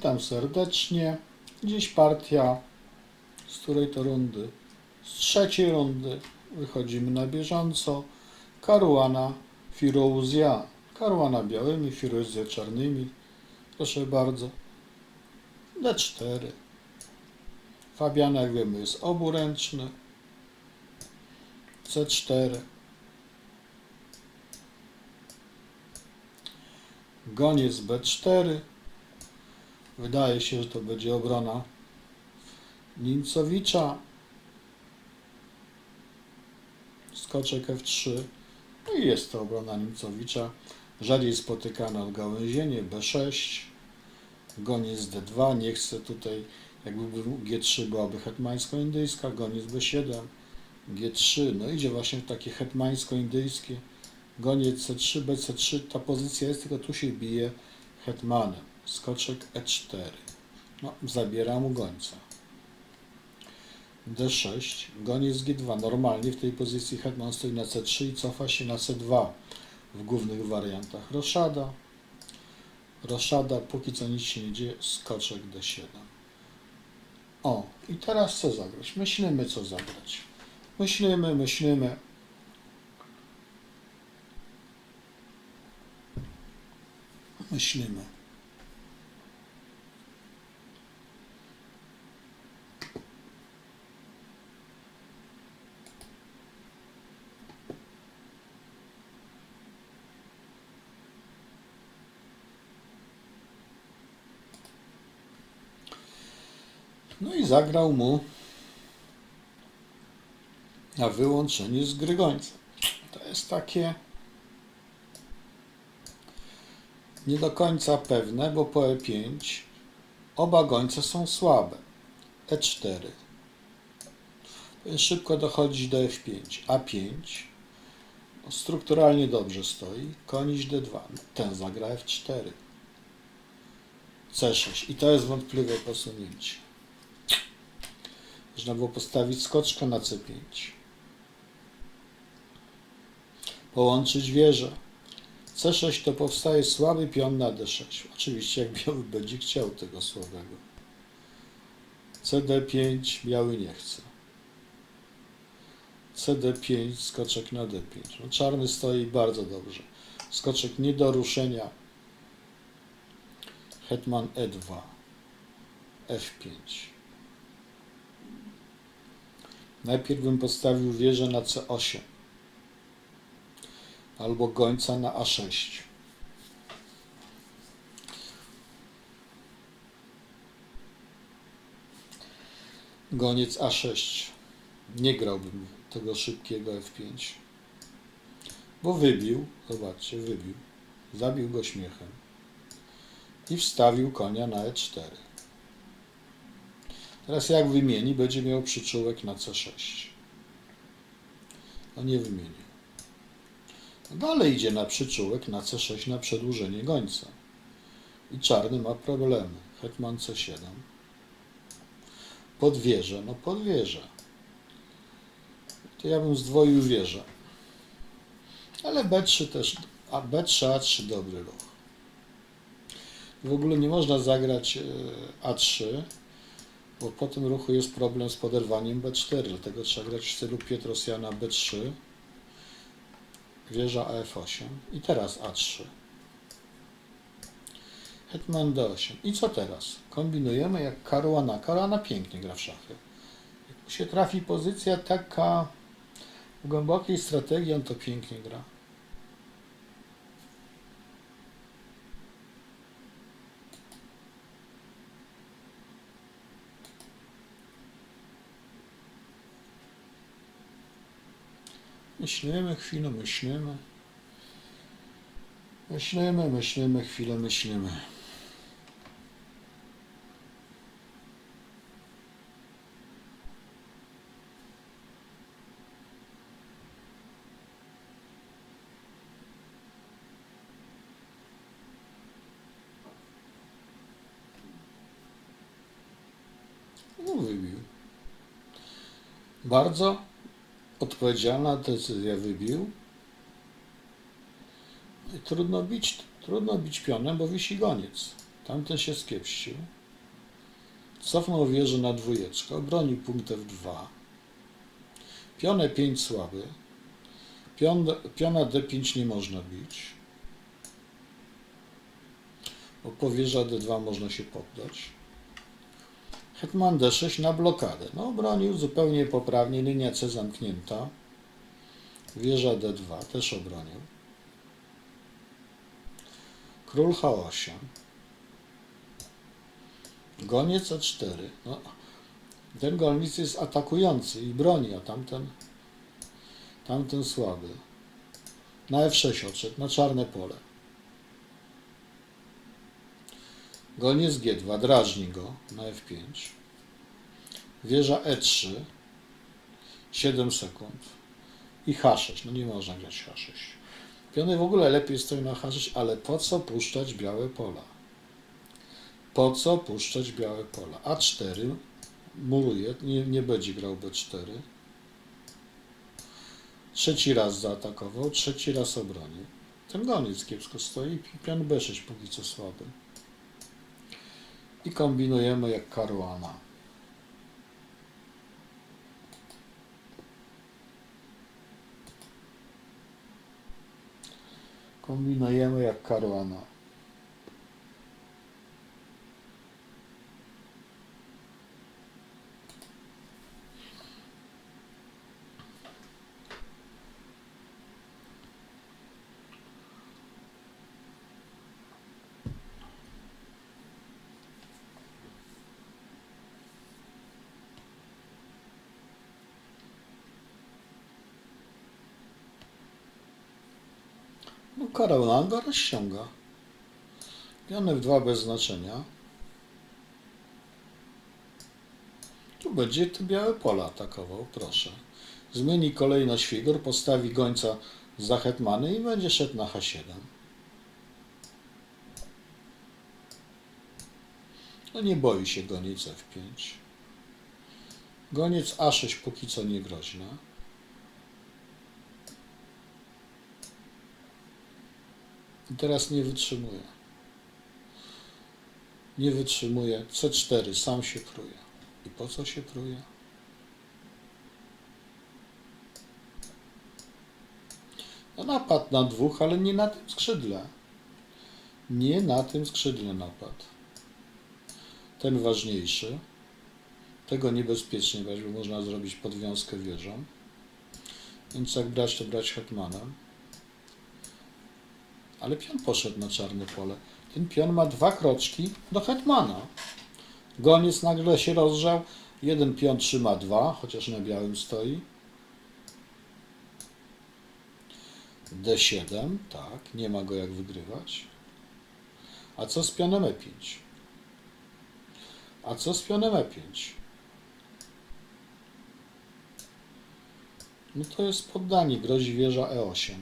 Witam serdecznie. Dziś partia, z której to rundy? Z trzeciej rundy wychodzimy na bieżąco. Caruana Firouzja. Caruana białymi, Firouzja czarnymi. Proszę bardzo. D4. Fabian, jak wiemy, jest oburęczny. C4. Goniec B4. Wydaje się, że to będzie obrona Nincowicza. Skoczek F3. No i jest to obrona Nincowicza. Rzadziej spotykane odgałęzienie B6. Goniec D2. Nie chcę tutaj, jakby był G3 byłaby hetmańsko-indyjska. Goniec B7. G3. No idzie właśnie w takie hetmańsko-indyjskie. Goniec C3, BC3. Ta pozycja jest, tylko tu się bije hetmanem. Skoczek E4. No, zabiera mu gońca. D6, goniec G2. Normalnie w tej pozycji hetman stoi na C3 i cofa się na C2 w głównych wariantach. Roszada. Roszada, póki co nic się nie dzieje, skoczek D7. O, i teraz co zagrać? Myślimy, co zagrać. Myślimy, myślimy. Myślimy. No i zagrał mu na wyłączenie z gry gońca. To jest takie nie do końca pewne, bo po E5 oba gońce są słabe. E4. Więc szybko dochodzić do F5. A5. No, strukturalnie dobrze stoi. Koń iść D2. Ten zagra F4. C6. I to jest wątpliwe posunięcie. Można było postawić skoczkę na C5. Połączyć wieżę. C6 to powstaje słaby pion na D6. Oczywiście jak biały będzie chciał tego słabego. CD5 biały nie chce. CD5 skoczek na D5. No, czarny stoi bardzo dobrze. Skoczek nie do ruszenia. Hetman E2. F5. Najpierw bym postawił wieżę na C8 albo gońca na A6. Goniec A6. Nie grałbym tego szybkiego F5. Bo wybił, zobaczcie, wybił. Zabił go śmiechem. I wstawił konia na E4. Teraz jak wymieni, będzie miał przyczółek na C6. No nie wymienił. Dalej idzie na przyczółek na C6 na przedłużenie gońca. I czarny ma problemy. Hetman C7. Pod wieżę, no pod wieżę. To ja bym zdwoił wieżę. Ale B3 też, a B3, A3 dobry ruch. W ogóle nie można zagrać e, A3, bo po tym ruchu jest problem z poderwaniem B4, dlatego trzeba grać w stylu Pietrosjana B3, wieża AF8 i teraz A3. Hetman D8. I co teraz? Kombinujemy jak Caruana. Caruana pięknie gra w szachy. Jak mu się trafi pozycja taka w głębokiej strategii, on to pięknie gra. Myślimy chwilę, myślimy. Myślimy, myślimy, chwilę, myślimy. No wybił. Bardzo odpowiedzialna decyzja wybił. I trudno bić, trudno bić pionem, bo wisi goniec. Tamten się skiepścił. Cofnął wieżę na dwójeczkę. Obronił punkt F2. Pion E5 słaby. Pion, piona D5 nie można bić. Bo po wieża D2 można się poddać. Hetman D6 na blokadę. No, obronił zupełnie poprawnie. Linia C zamknięta. Wieża D2 też obronił. Król H8. Goniec A4. No, ten golnic jest atakujący i broni, a tamten, tamten słaby. Na F6 odszedł, na czarne pole. Goniec G2, drażni go na F5. Wieża E3, 7 sekund. I H6, no nie można grać H6. Piony w ogóle lepiej stoją na H6, ale po co puszczać białe pola? Po co puszczać białe pola? A4 muruje, nie, nie będzie grał B4. Trzeci raz zaatakował, trzeci raz obronił. Ten goniec kiepsko stoi i pion B6 póki co słaby. I kombinujemy jak Caruana. Kombinujemy jak Caruana. Go rozciąga. Piony w dwa bez znaczenia. Tu będzie te białe pola atakował, proszę. Zmieni kolejność figur, postawi gońca za hetmany i będzie szedł na H7. No nie boi się goniec F5. Goniec A6 póki co nie groźna. I teraz nie wytrzymuje. Nie wytrzymuje. C4 sam się pruje. I po co się pruje? No napad na dwóch, ale nie na tym skrzydle. Nie na tym skrzydle napad. Ten ważniejszy. Tego niebezpiecznie bo można zrobić podwiązkę wieżą. Więc jak brać, to brać hetmanem. Ale pion poszedł na czarne pole. Ten pion ma dwa kroczki do hetmana. Goniec nagle się rozgrzał. Jeden pion trzyma dwa, chociaż na białym stoi. D7, tak, nie ma go jak wygrywać. A co z pionem E5? A co z pionem E5? No to jest poddanie, grozi wieża E8.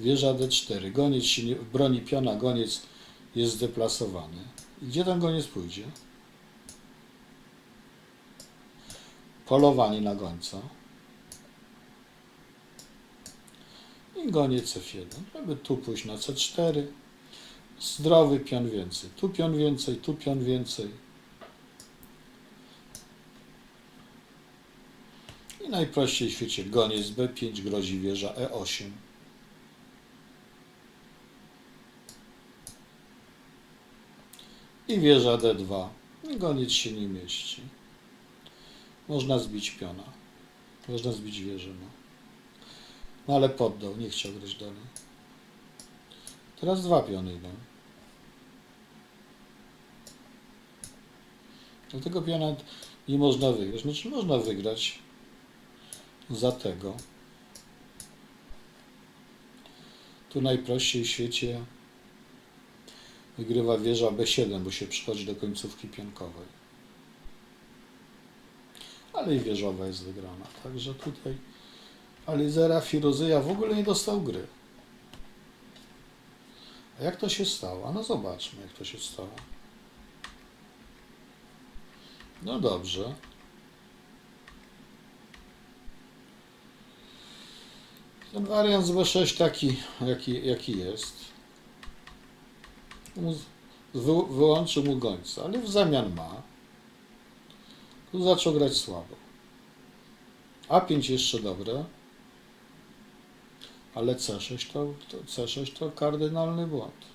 Wieża D4. Goniec się nie, broni piona, goniec jest zdeplasowany. Gdzie ten goniec pójdzie? Polowanie na gońca. I goniec F1. Żeby tu pójść na C4. Zdrowy pion więcej. Tu pion więcej, tu pion więcej. I najprościej w świecie goniec B5 grozi wieża E E8. I wieża D2. I goniec się nie mieści. Można zbić piona. Można zbić wieżę. No. no ale poddał, nie chciał grać dalej. Teraz dwa piony idą. Dlatego piona nie można wygrać. Znaczy można wygrać za tego. Tu najprościej w świecie wygrywa wieża B7, bo się przychodzi do końcówki pionkowej. Ale i wieżowa jest wygrana. Także tutaj Alizera Firuzyja w ogóle nie dostał gry. A jak to się stało? No zobaczmy, jak to się stało. No dobrze. Ten wariant z B6 taki, jaki, jaki jest. Mu wy, wyłączył mu gońca, ale w zamian ma. Tu zaczął grać słabo. A5 jeszcze dobre, ale C6 to, to, C6 to kardynalny błąd.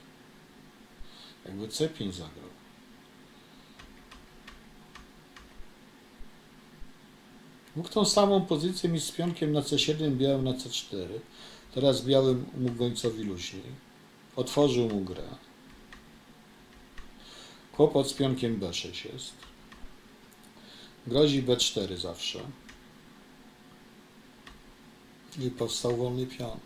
Jakby C5 zagrał. Mógł tą samą pozycję mieć z pionkiem na C7, białym na C4. Teraz białym mógł gońcowi luźniej. Otworzył mu grę. Kłopot z pionkiem B6 jest. Grozi B4 zawsze. I powstał wolny pion.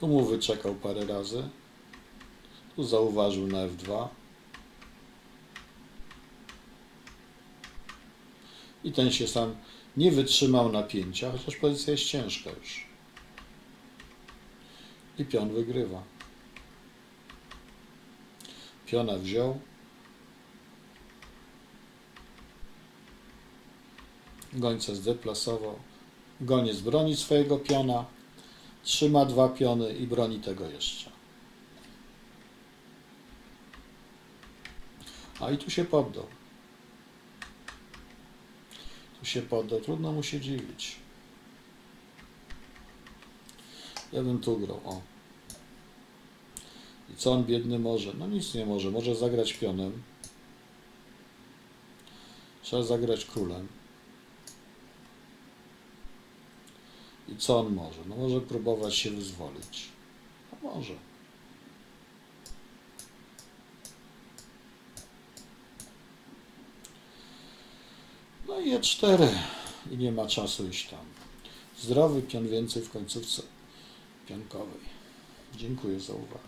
Tu mu wyczekał parę razy. Tu zauważył na F2. I ten się sam nie wytrzymał napięcia, chociaż pozycja jest ciężka już. I pion wygrywa. Piona wziął. Gońca zdeplasował. Goniec broni swojego piona. Trzyma dwa piony i broni tego jeszcze. A i tu się poddał. Tu się poddał. Trudno mu się dziwić. Ja bym tu grał. O. I co on biedny może? No nic nie może. Może zagrać pionem. Trzeba zagrać królem. I co on może? No może próbować się wyzwolić. No może. No i E4. I nie ma czasu iść tam. Zdrowy pion więcej w końcówce pionkowej. Dziękuję za uwagę.